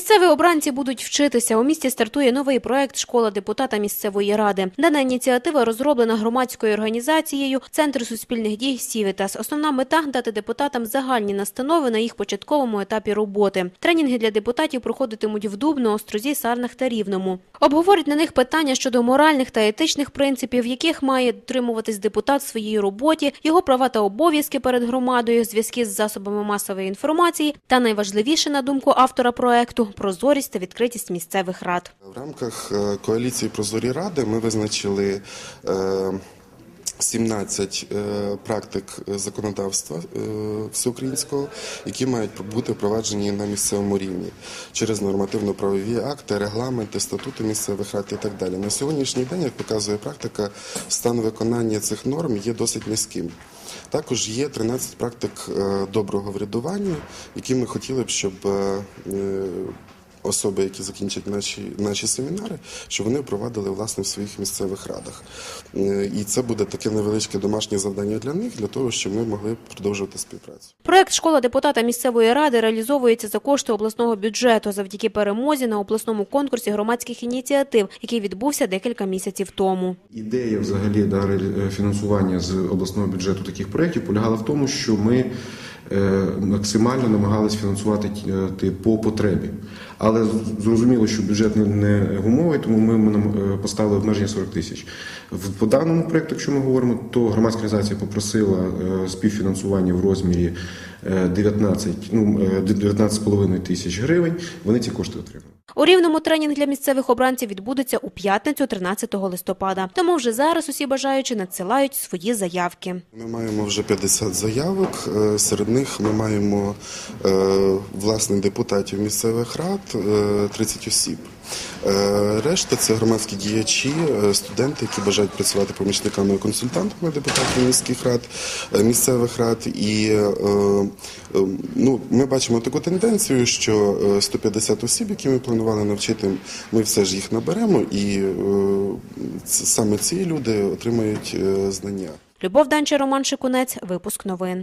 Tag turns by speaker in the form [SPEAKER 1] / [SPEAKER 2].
[SPEAKER 1] Місцеві обранці будуть вчитися. У місті стартує новий проект Школа депутата місцевої ради. Дана ініціатива розроблена громадською організацією Центр суспільних дій Сівітас. Основна мета дати депутатам загальні настанови на їх початковому етапі роботи. Тренінги для депутатів проходитимуть в Дубно, Острозі, Сарнах та Рівному. Обговорять на них питання щодо моральних та етичних принципів, яких має дотримуватись депутат в своїй роботі, його права та обов'язки перед громадою, зв'язки з засобами масової інформації та найважливіше на думку автора проекту прозорість та відкритість місцевих рад.
[SPEAKER 2] В рамках е, коаліції Прозорі Ради ми визначили е, 17 е, практик законодавства е, всеукраїнського, які мають бути впроваджені на місцевому рівні через нормативно-правові акти, регламенти, статути місцевих рад і так далі. На сьогоднішній день, як показує практика, стан виконання цих норм є досить низьким. Також є 13 практик е, доброго врядування, які ми хотіли б, щоб е, е, особи, які закінчать наші, наші семінари, щоб вони впровадили власне в своїх місцевих радах. Е, І це буде таке невеличке домашнє завдання для них, для того, щоб ми могли продовжувати співпрацю.
[SPEAKER 1] Проект Школа депутата місцевої ради реалізовується за кошти обласного бюджету завдяки перемозі на обласному конкурсі громадських ініціатив, який відбувся декілька місяців тому.
[SPEAKER 3] Ідея взагалі да, реалі- фінансування з обласного бюджету таких проєктів полягала в тому, що ми е, максимально намагалися фінансувати е, ті по потребі. Але зрозуміло, що бюджет не- гумовий, тому ми нам, е, поставили обмеження 40 тисяч. В- По даному проєкту, якщо ми говоримо, то громадська організація попросила е, співфінансування в розмірі е, 19, ну, е, 19,5 тисяч гривень. Вони ці кошти отримали.
[SPEAKER 1] У рівному тренінг для місцевих обранців відбудеться у п'ятницю, 13 листопада. Тому вже зараз усі бажаючі надсилають свої заявки.
[SPEAKER 2] Ми маємо вже 50 заявок. е, Серед них ми маємо е, власне депутатів місцевих рад, е, 30 осіб. Е, Решта це громадські діячі, е, студенти, які бажають працювати помічниками і консультантами депутатів міських рад, е, місцевих рад. І е, е, ну, ми бачимо таку тенденцію, що е, 150 осіб, які ми планували навчити, ми все ж їх наберемо, і е, саме ці люди отримають е, знання.
[SPEAKER 1] Любов Данча, Роман Шикунець. Випуск новин.